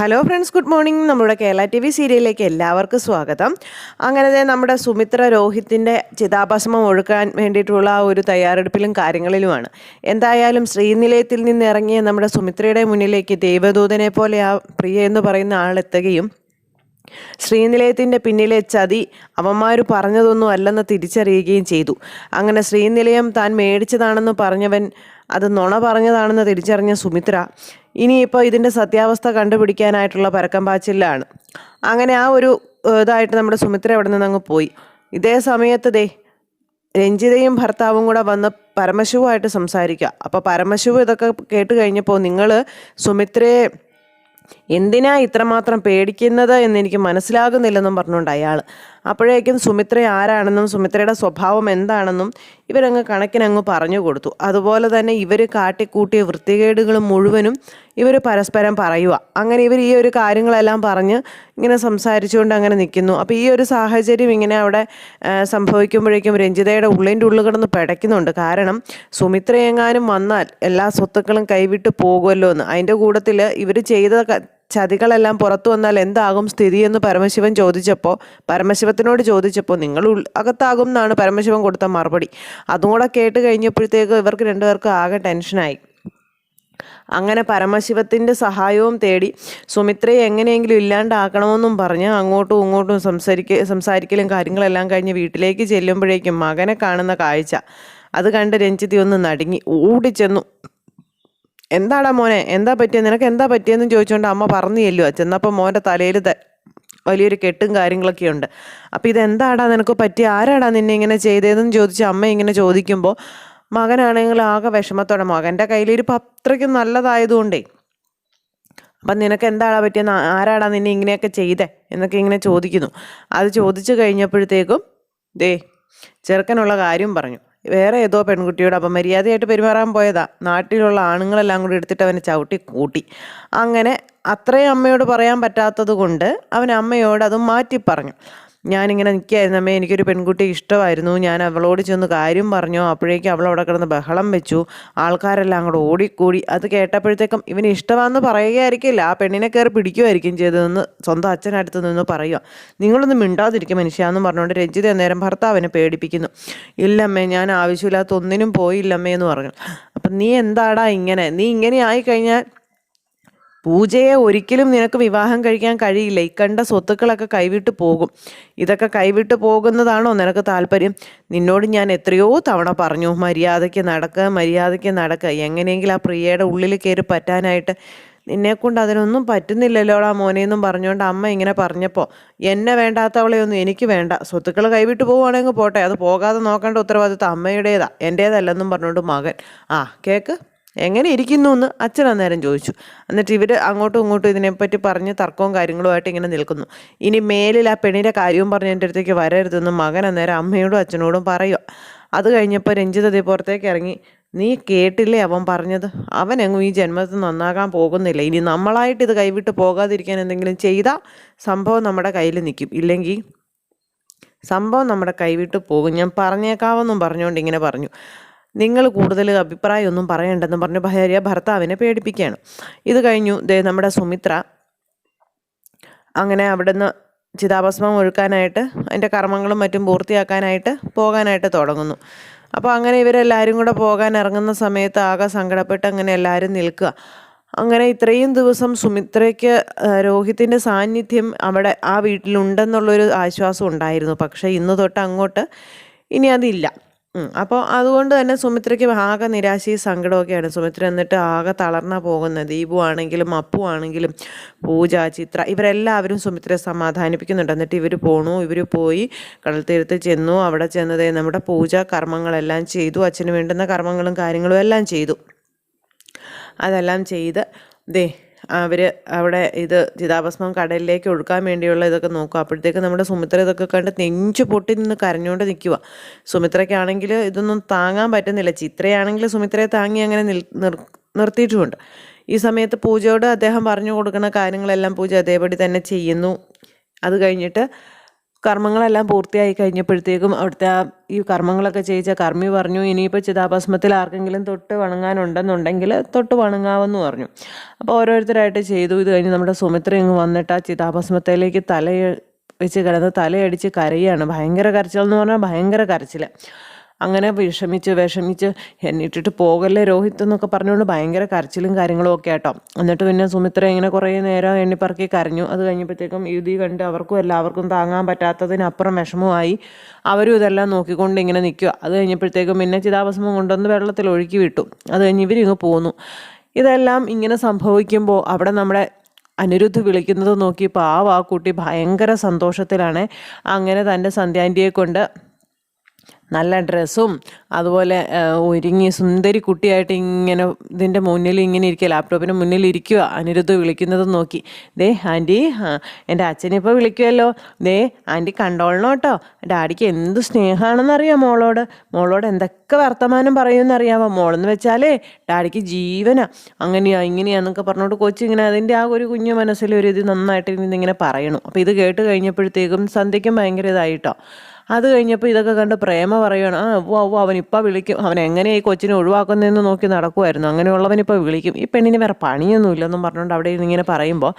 Hello friends good morning നമ്മുടെ Kerala T V സീരിയലിലേക്ക് എല്ലാവർക്കും സ്വാഗതം. അങ്ങനെ നമ്മുടെ സുമിത്ര രോഹിത്തിന്റെ ചിതാഭസ്മം ഒഴുക്കാൻ വേണ്ടിയിട്ടുള്ള ഒരു തയ്യാറെടുപ്പിലും കാര്യങ്ങളിലുമാണ്. എന്തായാലും ശ്രീനിലയത്തിൽ നിന്ന് ഇറങ്ങിയ നമ്മുടെ സുമിത്രയുടെ മുന്നിലേക്ക് ദൈവദൂതനെ പോലെ ആ പ്രിയ എന്ന് പറയുന്ന ആളെത്തുകയും ശ്രീനിലയത്തിന്റെ പിന്നിലെ ചതി അവന്മാർ പറഞ്ഞതൊന്നും അല്ലെന്ന് തിരിച്ചറിയുകയും ചെയ്തു. അങ്ങനെ ശ്രീനിലയം താൻ മേടിച്ചതാണെന്ന് പറഞ്ഞവൻ അത് നുണ പറഞ്ഞതാണെന്ന് തിരിച്ചറിഞ്ഞ സുമിത്ര ഇനിയിപ്പോൾ ഇതിന്റെ സത്യാവസ്ഥ കണ്ടുപിടിക്കാനായിട്ടുള്ള പരക്കം പാച്ചിലാണ്. അങ്ങനെ ആ ഒരു ഇതായിട്ട് നമ്മുടെ സുമിത്ര അവിടെ നിന്ന് അങ്ങ് പോയി. ഇതേ സമയത്ത് ദേ രഞ്ജിതയും ഭർത്താവും കൂടെ വന്ന് പരമശിവുമായിട്ട് സംസാരിക്കുക അപ്പോൾ പരമശിവ ഇതൊക്കെ കേട്ട് കഴിഞ്ഞപ്പോൾ നിങ്ങൾ സുമിത്രയെ എന്തിനാ ഇത്രമാത്രം പേടിക്കുന്നത് എന്ന് എനിക്ക് മനസ്സിലാകുന്നില്ലെന്നും പറഞ്ഞുകൊണ്ട് അയാൾ അപ്പോഴേക്കും സുമിത്ര ആരാണെന്നും സുമിത്രയുടെ സ്വഭാവം എന്താണെന്നും ഇവരങ്ങ് കണക്കിനങ്ങ് പറഞ്ഞു കൊടുത്തു. അതുപോലെ തന്നെ ഇവർ കാട്ടിക്കൂട്ടിയ വൃത്തികേടുകൾ മുഴുവനും ഇവർ പരസ്പരം പറയുക അങ്ങനെ ഇവർ ഈ ഒരു കാര്യങ്ങളെല്ലാം പറഞ്ഞ് ഇങ്ങനെ സംസാരിച്ചുകൊണ്ട് അങ്ങനെ നിൽക്കുന്നു. അപ്പോൾ ഈ ഒരു സാഹചര്യം ഇങ്ങനെ അവിടെ സംഭവിക്കുമ്പോഴേക്കും രഞ്ജിതയുടെ ഉള്ളിന്റെ ഉള്ളിൽ കിടന്ന് പിടയ്ക്കുന്നുണ്ട്. കാരണം സുമിത്ര എങ്ങാനും വന്നാൽ എല്ലാ സ്വത്തുക്കളും കൈവിട്ട് പോകുമല്ലോ എന്ന്. അതിന്റെ കൂട്ടത്തിൽ ഇവർ ചെയ്ത ചതികളെല്ലാം പുറത്തു വന്നാൽ എന്താകും സ്ഥിതി എന്ന് പരമശിവൻ ചോദിച്ചപ്പോൾ പരമശിവത്തിനോട് ചോദിച്ചപ്പോൾ നിങ്ങൾ അകത്താകും എന്നാണ് പരമശിവൻ കൊടുത്ത മറുപടി. അതും കൂടെ കേട്ട് കഴിഞ്ഞപ്പോഴത്തേക്ക് ഇവർക്ക് രണ്ടുപേർക്കും ആകെ ടെൻഷനായി. അങ്ങനെ പരമശിവത്തിന്റെ സഹായവും തേടി സുമിത്രയെ എങ്ങനെയെങ്കിലും ഇല്ലാണ്ടാക്കണമെന്നും പറഞ്ഞ് അങ്ങോട്ടും ഇങ്ങോട്ടും സംസാരിക്ക സംസാരിക്കലും കാര്യങ്ങളെല്ലാം കഴിഞ്ഞ് വീട്ടിലേക്ക് ചെല്ലുമ്പോഴേക്കും മകനെ കാണുന്ന കാഴ്ച. അത് കണ്ട് രഞ്ജിതി ഒന്ന് നടുങ്ങി ഓടിച്ചെന്നു എന്താടാ മോനെ? എന്താ പറ്റിയത് നിനക്ക് എന്താ പറ്റിയെന്ന് ചോദിച്ചുകൊണ്ട് അമ്മ പറഞ്ഞു ചെല്ലുക ചെന്നപ്പോൾ മോന്റെ തലയിൽ വലിയൊരു കെട്ടും കാര്യങ്ങളൊക്കെ ഉണ്ട്. അപ്പോൾ ഇതെന്താടാ നിനക്ക് പറ്റിയ? ആരാടാ നിന്നെ ഇങ്ങനെ ചെയ്തതെന്ന് ചോദിച്ച് അമ്മ ഇങ്ങനെ ചോദിക്കുമ്പോൾ മകനാണെങ്കിൽ ആകെ വിഷമത്തോടെ മകന്റെ കയ്യിലിരിപ്പ് അത്രയ്ക്കും നല്ലതായതുകൊണ്ടേ. അപ്പം നിനക്ക് എന്താടാ പറ്റിയെന്ന് ആരാടാ നിന്നെ ഇങ്ങനെയൊക്കെ ചെയ്തേ? എന്നൊക്കെ ഇങ്ങനെ ചോദിക്കുന്നു. അത് ചോദിച്ചു കഴിഞ്ഞപ്പോഴത്തേക്കും ദേ ചെറുക്കനുള്ള കാര്യം പറഞ്ഞു. വേറെ ഏതോ പെൺകുട്ടിയോട് അപ്പം മര്യാദയായിട്ട് പെരുമാറാൻ പോയതാ. നാട്ടിലുള്ള ആണുങ്ങളെല്ലാം കൂടി എടുത്തിട്ട് അവനെ ചവിട്ടി കൂട്ടി. അങ്ങനെ അത്രയും അമ്മയോട് പറയാൻ പറ്റാത്തത് കൊണ്ട് അവൻ അമ്മയോട് അത് മാറ്റി പറഞ്ഞു. ഞാനിങ്ങനെ നിൽക്കുകയായിരുന്നു. അമ്മേ എനിക്കൊരു പെൺകുട്ടി ഇഷ്ടമായിരുന്നു. ഞാൻ അവളോട് ചെന്ന് കാര്യം പറഞ്ഞു. അപ്പോഴേക്കും അവൾ അവിടെ കിടന്ന് ബഹളം വെച്ചു. ആൾക്കാരെല്ലാം അങ്ങോട്ട് ഓടിക്കൂടി. അത് കേട്ടപ്പോഴത്തേക്കും ഇവന് ഇഷ്ടമാണെന്ന് പറയുകയായിരിക്കില്ല. ആ പെണ്ണിനെ കയറി പിടിക്കുമായിരിക്കും ചെയ്തതെന്ന് സ്വന്തം അച്ഛനടുത്ത് നിന്ന് പറയുക. നിങ്ങളൊന്നും മിണ്ടാതിരിക്കും മനുഷ്യാന്നും പറഞ്ഞുകൊണ്ട് രഞ്ജിത നേരം ഭർത്താവിനെ പേടിപ്പിക്കുന്നു. ഇല്ലമ്മേ ഞാൻ ആവശ്യമില്ലാത്ത ഒന്നിനും പോയില്ലമ്മേ എന്ന് പറഞ്ഞു. അപ്പം നീ എന്താടാ ഇങ്ങനെ? നീ ഇങ്ങനെ ആയിക്കഴിഞ്ഞാൽ പൂജയെ ഒരിക്കലും നിനക്ക് വിവാഹം കഴിക്കാൻ കഴിയില്ല. ഈ കണ്ട സ്വത്തുക്കളൊക്കെ കൈവിട്ട് പോകും. ഇതൊക്കെ കൈവിട്ട് പോകുന്നതാണോ നിനക്ക് താല്പര്യം? നിന്നോട് ഞാൻ എത്രയോ തവണ പറഞ്ഞു മര്യാദയ്ക്ക് നടക്കുക മര്യാദയ്ക്ക് നടക്കുക എങ്ങനെയെങ്കിലും ആ പ്രിയയുടെ ഉള്ളിൽ കയറി പറ്റാനായിട്ട്. നിന്നെക്കൊണ്ട് അതിനൊന്നും പറ്റുന്നില്ലല്ലോടാ മോനെ എന്നും പറഞ്ഞുകൊണ്ട് അമ്മ ഇങ്ങനെ പറഞ്ഞപ്പോൾ എന്നെ വേണ്ടാത്തവളെയൊന്നും എനിക്ക് വേണ്ട. സ്വത്തുക്കൾ കൈവിട്ട് പോവുകയാണെങ്കിൽ പോട്ടെ. അത് പോകാതെ നോക്കേണ്ട ഉത്തരവാദിത്വം അമ്മയുടേതാ. എന്റേതല്ലെന്നും പറഞ്ഞുകൊണ്ട് മകൻ. ആ കേക്ക്? എങ്ങനെ ഇരിക്കുന്നു എന്ന് അച്ഛൻ അന്നേരം ചോദിച്ചു. എന്നിട്ട് ഇവർ അങ്ങോട്ടും ഇങ്ങോട്ടും ഇതിനെപ്പറ്റി പറഞ്ഞ് തർക്കവും കാര്യങ്ങളുമായിട്ട് ഇങ്ങനെ നിൽക്കുന്നു. ഇനി മേലിൽ ആ പെണ്ണിന്റെ കാര്യവും പറഞ്ഞ് എന്റെ അടുത്തേക്ക് വരരുതെന്ന് മകൻ അന്നേരം അമ്മയോടും അച്ഛനോടും പറയുക അത് കഴിഞ്ഞപ്പോൾ രഞ്ജിത ദേ പുറത്തേക്ക് ഇറങ്ങി. നീ കേട്ടില്ലേ അവൻ പറഞ്ഞത്? അവൻ എങ്ങും ഈ ജന്മത്തിൽ നന്നാകാൻ പോകുന്നില്ല. ഇനി നമ്മളായിട്ട് ഇത് കൈവിട്ട് പോകാതിരിക്കാൻ എന്തെങ്കിലും ചെയ്താൽ സംഭവം നമ്മുടെ കയ്യിൽ നിൽക്കും. ഇല്ലെങ്കിൽ സംഭവം നമ്മുടെ കൈവിട്ട് പോകും. ഞാൻ പറഞ്ഞേക്കാവെന്നും പറഞ്ഞുകൊണ്ട് ഇങ്ങനെ പറഞ്ഞു. നിങ്ങൾ കൂടുതൽ അഭിപ്രായമൊന്നും പറയണ്ടെന്ന് പറഞ്ഞ് ഭാര്യ ഭർത്താവിനെ പേടിപ്പിക്കുകയാണ്. ഇത് കഴിഞ്ഞു. ദേ നമ്മുടെ സുമിത്ര അങ്ങനെ അവിടുന്ന് ചിതാഭസ്മം ഒഴുക്കാനായിട്ട് അതിന്റെ കർമ്മങ്ങളും മറ്റും പൂർത്തിയാക്കാനായിട്ട് പോകാനായിട്ട് തുടങ്ങുന്നു. അപ്പോൾ അങ്ങനെ ഇവരെല്ലാവരും കൂടെ പോകാൻ ഇറങ്ങുന്ന സമയത്ത് ആകെ സങ്കടപ്പെട്ട് അങ്ങനെ എല്ലാവരും നിൽക്കുക. അങ്ങനെ ഇത്രയും ദിവസം സുമിത്രയ്ക്ക് രോഹിത്തിന്റെ സാന്നിധ്യം അവിടെ ആ വീട്ടിലുണ്ടെന്നുള്ളൊരു ആശ്വാസം ഉണ്ടായിരുന്നു. പക്ഷേ ഇന്ന് തൊട്ട് അങ്ങോട്ട് ഇനി അതില്ല. അപ്പോൾ അതുകൊണ്ട് തന്നെ സുമിത്രയ്ക്ക് ആകെ നിരാശയും സങ്കടമൊക്കെയാണ് സുമിത്ര എന്നിട്ട് ആകെ തളർന്ന പോകുന്നത്. ദീപു ആണെങ്കിലും അപ്പു ആണെങ്കിലും പൂജ ചിത്ര ഇവരെല്ലാവരും സുമിത്രയെ സമാധാനിപ്പിക്കുന്നുണ്ട്. എന്നിട്ട് ഇവർ പോണു. ഇവർ പോയി കടൽ കടൽത്തീരത്ത് ചെന്നു. അവിടെ ചെന്നതേ നമ്മുടെ പൂജ കർമ്മങ്ങളെല്ലാം ചെയ്തു. അച്ഛന് വേണ്ടുന്ന കർമ്മങ്ങളും കാര്യങ്ങളും എല്ലാം ചെയ്തു. അതെല്ലാം ചെയ്ത് ദേ അവർ അവിടെ ഇത് ചിതാഭസ്മം കടലിലേക്ക് ഒഴുക്കാൻ വേണ്ടിയുള്ള ഇതൊക്കെ നോക്കും. അപ്പോഴത്തേക്ക് നമ്മുടെ സുമിത്ര ഇതൊക്കെ കണ്ട് നെഞ്ചു പൊട്ടി നിന്ന് കരഞ്ഞുകൊണ്ട് നിൽക്കുക സുമിത്രയ്ക്കാണെങ്കിൽ ഇതൊന്നും താങ്ങാൻ പറ്റുന്നില്ല. ചിത്രയാണെങ്കിൽ സുമിത്രയെ താങ്ങി അങ്ങനെ നിൽ നിർ നിർത്തിയിട്ടുമുണ്ട് ഈ സമയത്ത് പൂജയോട് അദ്ദേഹം പറഞ്ഞു കൊടുക്കുന്ന കാര്യങ്ങളെല്ലാം പൂജ അതേപടി തന്നെ ചെയ്യുന്നു. അത് കഴിഞ്ഞിട്ട് കർമ്മങ്ങളെല്ലാം പൂർത്തിയായി കഴിഞ്ഞപ്പോഴത്തേക്കും അവിടുത്തെ ആ ഈ കർമ്മങ്ങളൊക്കെ ചെയ്യിച്ച കർമ്മി പറഞ്ഞു ഇനിയിപ്പോൾ ചിതാഭസ്മത്തിൽ ആർക്കെങ്കിലും തൊട്ട് വണങ്ങാനുണ്ടെന്നുണ്ടെങ്കിൽ തൊട്ട് വണങ്ങാമെന്ന് പറഞ്ഞു. അപ്പോൾ ഓരോരുത്തരായിട്ട് ചെയ്തു. ഇത് കഴിഞ്ഞ് നമ്മുടെ സുമിത്ര ഇങ്ങ് വന്നിട്ട് ആ ചിതാഭസ്മത്തിലേക്ക് തല വെച്ച് കിടന്ന് തലയടിച്ച് കരയാണ്. ഭയങ്കര കരച്ചിൽ എന്ന് പറഞ്ഞാൽ ഭയങ്കര കരച്ചിൽ അങ്ങനെ വിഷമിച്ച് വിഷമിച്ച് എന്നെ ഇട്ടിട്ട് പോകല്ലേ രോഹിത് എന്നൊക്കെ പറഞ്ഞുകൊണ്ട് ഭയങ്കര കരച്ചിലും കാര്യങ്ങളും ഒക്കെ ആട്ടോ. എന്നിട്ട് പിന്നെ സുമിത്ര ഇങ്ങനെ കുറേ നേരം എണ്ണിപ്പറക്കി കരഞ്ഞു. അത് കഴിഞ്ഞപ്പോഴത്തേക്കും യുതി കണ്ട് അവർക്കും എല്ലാവർക്കും താങ്ങാൻ പറ്റാത്തതിനപ്പുറം വിഷമമായി. അവരും ഇതെല്ലാം നോക്കിക്കൊണ്ട് ഇങ്ങനെ നിൽക്കുക. അത് കഴിഞ്ഞപ്പോഴത്തേക്കും പിന്നെ ചിതാഭസ്മം കൊണ്ടുവന്ന് വെള്ളത്തിൽ ഒഴുക്കി വിട്ടു. അത് കഴിഞ്ഞ് ഇവരിങ്ങ് പോന്നു. ഇതെല്ലാം ഇങ്ങനെ സംഭവിക്കുമ്പോൾ അവിടെ നമ്മുടെ അനിരുദ്ധ് വിളിക്കുന്നത് നോക്കി പാവ ആ കുട്ടി ഭയങ്കര സന്തോഷത്തിലാണ്. അങ്ങനെ തന്റെ സന്ധ്യാന്റിയെ കൊണ്ട് നല്ല ഡ്രസ്സും അതുപോലെ ഒരുങ്ങി സുന്ദരി കുട്ടിയായിട്ട് ഇങ്ങനെ ഇതിന്റെ മുന്നിൽ ഇങ്ങനെ ഇരിക്കുക ലാപ്ടോപ്പിന് മുന്നിൽ ഇരിക്കുക അനിരുദ്ധ വിളിക്കുന്നത് നോക്കി. ദേ ആന്റി എന്റെ അച്ഛനിപ്പോൾ വിളിക്കുമല്ലോ ദേ ആന്റി കണ്ടോളണം കേട്ടോ. ഡാഡിക്ക് എന്ത് സ്നേഹമാണെന്നറിയാം മോളോട്? മോളോട് എന്തൊക്കെ വർത്തമാനം പറയുമെന്നറിയാമോ മോളെന്ന് വെച്ചാലേ ഡാഡിക്ക് ജീവനാ. അങ്ങനെയാ ഇങ്ങനെയാന്നൊക്കെ പറഞ്ഞോണ്ട് കൊച്ചിങ്ങനെ അതിന്റെ ആ ഒരു കുഞ്ഞു മനസ്സിലൊരു ഇത് നന്നായിട്ട് ഇങ്ങനെ പറയണു. അപ്പോൾ ഇത് കേട്ട് കഴിഞ്ഞപ്പോഴത്തേക്കും സന്ധ്യയ്ക്കും ഭയങ്കര ഇതായിട്ടോ. അത് കഴിഞ്ഞപ്പോൾ ഇതൊക്കെ കണ്ട് പ്രേമ പറയുകയാണ് ആ ഓ ഓ അവൻ ഇപ്പോൾ വിളിക്കും. അവൻ എങ്ങനെ ഈ കൊച്ചിനെ ഒഴിവാക്കുന്നതെന്ന് നോക്കി നടക്കുമായിരുന്നു അങ്ങനെയുള്ളവനിപ്പോൾ വിളിക്കും. ഈ പെണ്ണിന് വേറെ പണിയൊന്നുമില്ലെന്നും പറഞ്ഞുകൊണ്ട് അവിടെ ഇങ്ങനെ പറയുമ്പോൾ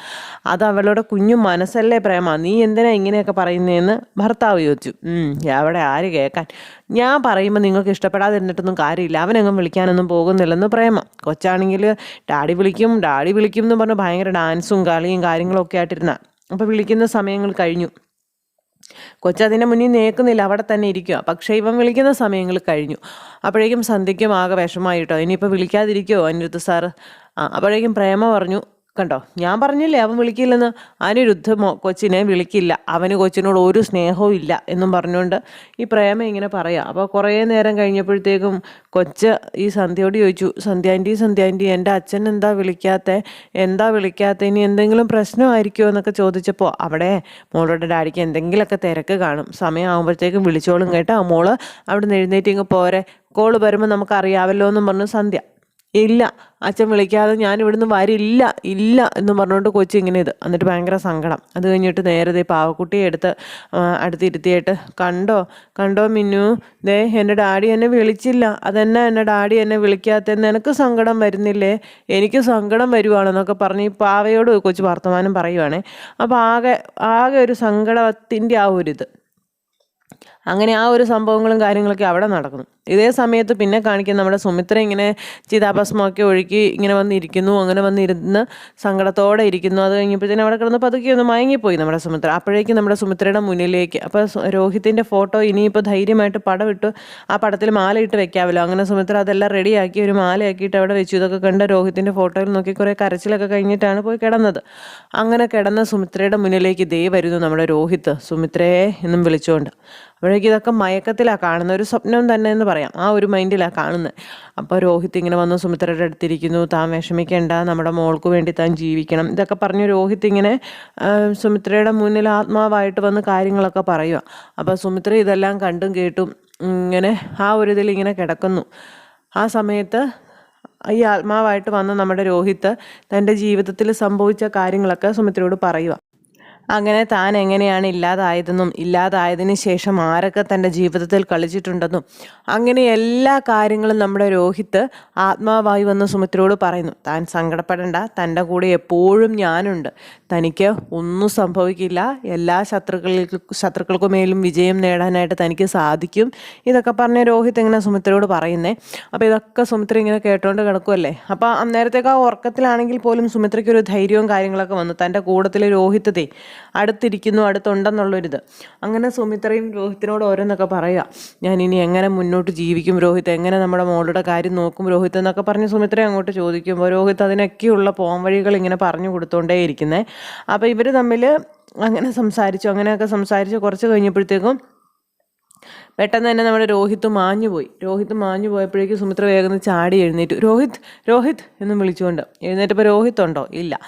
അത് അവളുടെ കുഞ്ഞു മനസ്സല്ലേ പ്രേമ? നീ എന്തിനാ ഇങ്ങനെയൊക്കെ പറയുന്നതെന്ന് ഭർത്താവ് ചോദിച്ചു "ഉം, അവിടെ ആര് കേൾക്കാൻ ഞാൻ പറയുമ്പോൾ നിങ്ങൾക്ക് ഇഷ്ടപ്പെടാതിരുന്നിട്ടൊന്നും കാര്യമില്ല. അവനെങ്ങും വിളിക്കാനൊന്നും പോകുന്നില്ലെന്ന് പ്രേമ. കൊച്ചാണെങ്കിൽ ഡാഡി വിളിക്കും ഡാഡി വിളിക്കും എന്ന് പറഞ്ഞ് ഭയങ്കര ഡാൻസും കളിയും കാര്യങ്ങളൊക്കെ ആയിട്ടിരുന്ന. അപ്പോൾ വിളിക്കുന്ന സമയങ്ങൾ കഴിഞ്ഞു. കൊച്ചതിന്റെ മുന്നിൽ നേക്കുന്നില്ല അവിടെ തന്നെ ഇരിക്കുക. പക്ഷേ ഇവൻ വിളിക്കുന്ന സമയങ്ങൾ കഴിഞ്ഞു. അപ്പോഴേക്കും സന്ധ്യയ്ക്കും ആകെ വിഷമായിട്ടോ ഇനിയിപ്പോൾ വിളിക്കാതിരിക്കുമോ അനിരുദ്ധ ആ അപ്പോഴേക്കും പ്രേമ പറഞ്ഞു കണ്ടോ? ഞാൻ പറഞ്ഞില്ലേ അവൻ വിളിക്കില്ലെന്ന്? അനിരുദ്ധമോ കൊച്ചിനെ വിളിക്കില്ല. അവന് കൊച്ചിനോട് ഒരു സ്നേഹവും ഇല്ല എന്നും പറഞ്ഞുകൊണ്ട് ഈ പ്രേമ ഇങ്ങനെ പറയാം. അപ്പോൾ കുറേ നേരം കഴിഞ്ഞപ്പോഴത്തേക്കും കൊച്ച് ഈ സന്ധ്യയോട് ചോദിച്ചു സന്ധ്യാന്റി സന്ധ്യാന്റി എന്റെ അച്ഛൻ എന്താ വിളിക്കാത്ത? എന്താ വിളിക്കാത്ത? ഇനി എന്തെങ്കിലും പ്രശ്നമായിരിക്കുമോ എന്നൊക്കെ ചോദിച്ചപ്പോൾ അവിടെ മോളുടെ ഡാഡിക്ക് എന്തെങ്കിലുമൊക്കെ തിരക്ക് കാണും. സമയമാകുമ്പോഴത്തേക്കും വിളിച്ചോളും കേട്ടോ മോൾ. അവിടെ നിന്ന് എഴുന്നേറ്റ് ഇങ്ങ് പോരെ. കോൾ വരുമ്പോൾ നമുക്ക് അറിയാമല്ലോ എന്നും പറഞ്ഞു സന്ധ്യ. ഇല്ല. അച്ഛൻ വിളിക്കാതെ ഞാൻ ഇവിടുന്ന് വരില്ല ഇല്ല എന്ന് പറഞ്ഞുകൊണ്ട് കൊച്ചി ഇങ്ങനെ ഇത് എന്നിട്ട് ഭയങ്കര സങ്കടം. അത് കഴിഞ്ഞിട്ട് നേരെ ദേ പാവക്കുട്ടിയെ എടുത്ത് അടുത്തിരുത്തിയിട്ട് കണ്ടോ? കണ്ടോ മിന്നു? ദേ എന്റെ ഡാഡി എന്നെ വിളിച്ചില്ല. അതെന്നെ എന്റെ ഡാഡി എന്നെ വിളിക്കാത്തതെന്ന് എനിക്ക് സങ്കടം വരുന്നില്ലേ? എനിക്ക് സങ്കടം വരുവാണെന്നൊക്കെ പറഞ്ഞ് ഈ പാവയോട് കൊച്ചു വർത്തമാനം പറയുവാണേ. അപ്പോൾ ആകെ ആകെ ഒരു സങ്കടത്തിന്റെ ആ ഒരു ഇത് അങ്ങനെ ആ ഒരു സംഭവങ്ങളും കാര്യങ്ങളൊക്കെ അവിടെ നടക്കുന്നു. ഇതേ സമയത്ത് പിന്നെ കാണിക്കുന്ന നമ്മുടെ സുമിത്ര ഇങ്ങനെ ചിതാഭസ്മമൊക്കെ ഒഴുക്കി ഇങ്ങനെ വന്നിരിക്കുന്നു അങ്ങനെ വന്നിരുന്ന് സങ്കടത്തോടെ ഇരിക്കുന്നു. അത് കഴിഞ്ഞപ്പോഴത്തേനും അവിടെ കിടന്ന് പതുക്കെ ഒന്ന് മയങ്ങിപ്പോയി നമ്മുടെ സുമിത്ര. അപ്പോഴേക്കും നമ്മുടെ സുമിത്രയുടെ മുന്നിലേക്ക് അപ്പോൾ രോഹിത്തിന്റെ ഫോട്ടോ ഇനിയിപ്പോൾ ധൈര്യമായിട്ട് പടമിട്ട് ആ പടത്തിൽ മാലയിട്ട് വെക്കാമല്ലോ. അങ്ങനെ സുമിത്ര അതെല്ലാം റെഡിയാക്കി ഒരു മാലയാക്കിയിട്ട് അവിടെ വെച്ചു. ഇതൊക്കെ കണ്ട് രോഹിത്തിന്റെ ഫോട്ടോയിൽ നോക്കി കുറേ കരച്ചിലൊക്കെ കഴിഞ്ഞിട്ടാണ് പോയി കിടന്നത്. അങ്ങനെ കിടന്ന സുമിത്രയുടെ മുന്നിലേക്ക് ദേ വരുന്നു നമ്മുടെ രോഹിത്ത് സുമിത്രയെ എന്നും വിളിച്ചുകൊണ്ട്. അപ്പോഴേക്കും ഇതൊക്കെ മയക്കത്തിലാണ് കാണുന്ന ഒരു സ്വപ്നം തന്നെ എന്ന് പറയാം. ആ ഒരു മൈൻഡിലാണ് കാണുന്നത് അപ്പോൾ രോഹിത് ഇങ്ങനെ വന്ന് സുമിത്രയുടെ അടുത്തിരിക്കുന്നു താൻ വിഷമിക്കേണ്ട നമ്മുടെ മോൾക്ക് വേണ്ടി താൻ ജീവിക്കണം. ഇതൊക്കെ പറഞ്ഞ് രോഹിത് ഇങ്ങനെ സുമിത്രയുടെ മുന്നിൽ ആത്മാവായിട്ട് വന്ന് കാര്യങ്ങളൊക്കെ പറയുക അപ്പോൾ സുമിത്ര ഇതെല്ലാം കണ്ടും കേട്ടും ഇങ്ങനെ ആ ഒരു ഇതിൽ ഇങ്ങനെ കിടക്കുന്നു. ആ സമയത്ത് ഈ ആത്മാവായിട്ട് വന്ന നമ്മുടെ രോഹിത് തന്റെ ജീവിതത്തിൽ സംഭവിച്ച കാര്യങ്ങളൊക്കെ സുമിത്രയോട് പറയുക അങ്ങനെ താൻ എങ്ങനെയാണ് ഇല്ലാതായതെന്നും ഇല്ലാതായതിനു ശേഷം ആരൊക്കെ തന്റെ ജീവിതത്തിൽ കളിച്ചിട്ടുണ്ടെന്നും. അങ്ങനെ എല്ലാ കാര്യങ്ങളും നമ്മുടെ രോഹിത്ത് ആത്മാവായി വന്ന് സുമിത്രയോട് പറയുന്നു. താൻ സങ്കടപ്പെടേണ്ട. തന്റെ കൂടെ എപ്പോഴും ഞാനുണ്ട്. തനിക്ക് ഒന്നും സംഭവിക്കില്ല. എല്ലാ ശത്രുക്കൾക്ക് ശത്രുക്കൾക്കുമേലും വിജയം നേടാനായിട്ട് തനിക്ക് സാധിക്കും. ഇതൊക്കെ പറഞ്ഞ രോഹിത് ഇങ്ങനെ സുമിത്രയോട് പറയുന്നേ. അപ്പോൾ ഇതൊക്കെ സുമിത്ര ഇങ്ങനെ കേട്ടോണ്ട് കിടക്കുമല്ലേ അപ്പോൾ അന്നേരത്തേക്ക് ആ ഉറക്കത്തിലാണെങ്കിൽ പോലും സുമിത്രയ്ക്ക് ഒരു ധൈര്യവും കാര്യങ്ങളൊക്കെ വന്നു. തന്റെ കൂടത്തിൽ രോഹിത്തതേ അടുത്തിരിക്കുന്നു അടുത്തുണ്ടെന്നുള്ളൊരിത്. അങ്ങനെ സുമിത്രയും രോഹിത്തിനോട് ഓരോന്നൊക്കെ പറയുക ഇനി എങ്ങനെ മുന്നോട്ട് ജീവിക്കും രോഹിത്? എങ്ങനെ നമ്മുടെ മോളുടെ കാര്യം നോക്കും രോഹിത് എന്നൊക്കെ പറഞ്ഞ് സുമിത്ര അങ്ങോട്ട് ചോദിക്കുമ്പോൾ രോഹിത് അതിനൊക്കെയുള്ള പോംവഴികൾ ഇങ്ങനെ പറഞ്ഞു കൊടുത്തോണ്ടേ ഇരിക്കുന്നത് അപ്പോൾ ഇവർ തമ്മിൽ അങ്ങനെ സംസാരിച്ചു അങ്ങനെയൊക്കെ സംസാരിച്ച് കുറച്ച് കഴിഞ്ഞപ്പോഴത്തേക്കും പെട്ടെന്ന് തന്നെ നമ്മുടെ രോഹിത്ത് മാഞ്ഞു പോയി. രോഹിത്ത് മാഞ്ഞു പോയപ്പോഴേക്കും സുമിത്ര വേഗം ചാടി എഴുന്നേറ്റു. രോഹിത് രോഹിത് എന്നും വിളിച്ചുകൊണ്ട്. എഴുന്നേറ്റപ്പോൾ രോഹിത് ഉണ്ടോ? ഇല്ല.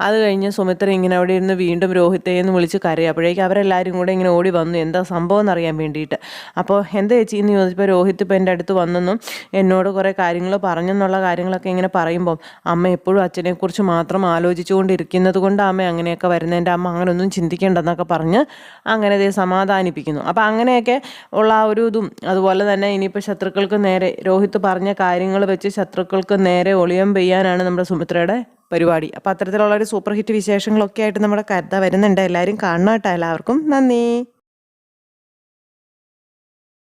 അത് കഴിഞ്ഞ് സുമിത്ര ഇങ്ങനെ അവിടെ ഇരുന്ന് വീണ്ടും രോഹിത്തെ എന്ന് വിളിച്ച് കരയും. അപ്പോഴേക്കും അവരെല്ലാവരും കൂടെ ഇങ്ങനെ ഓടി വന്നു. എന്താ സംഭവം എന്നറിയാൻ വേണ്ടിയിട്ട്. അപ്പോൾ എന്താ ചേച്ചി എന്ന് ചോദിച്ചപ്പോൾ രോഹിത് ഇപ്പോൾ എന്റെ അടുത്ത് വന്നെന്നും എന്നോട് കുറേ കാര്യങ്ങൾ പറഞ്ഞെന്നുള്ള കാര്യങ്ങളൊക്കെ ഇങ്ങനെ പറയുമ്പോൾ അമ്മ എപ്പോഴും അച്ഛനെക്കുറിച്ച് മാത്രം ആലോചിച്ചുകൊണ്ടിരിക്കുന്നത് കൊണ്ട് അമ്മ അങ്ങനെയൊക്കെ വരുന്നത് എന്റെ അമ്മ അങ്ങനെയൊന്നും ചിന്തിക്കേണ്ടെന്നൊക്കെ പറഞ്ഞ് അങ്ങനെ ഇതേ സമാധാനിപ്പിക്കുന്നു. അപ്പോൾ അങ്ങനെയൊക്കെ ഉള്ള ആ ഒരു ഇതും. അതുപോലെ തന്നെ ഇനിയിപ്പോൾ ശത്രുക്കൾക്ക് നേരെ രോഹിത് പറഞ്ഞ കാര്യങ്ങൾ വെച്ച് ശത്രുക്കൾക്ക് നേരെ ഒളിയം പെയ്യാനാണ് നമ്മുടെ സുമിത്രയുടെ പരിപാടി. അപ്പോൾ അത്തരത്തിലുള്ള ഒരു സൂപ്പർ ഹിറ്റ് വിശേഷങ്ങളൊക്കെ ആയിട്ട് നമ്മുടെ കരുത വരുന്നുണ്ട്. എല്ലാവരും കാണണം കേട്ടോ. എല്ലാവർക്കും നന്ദി.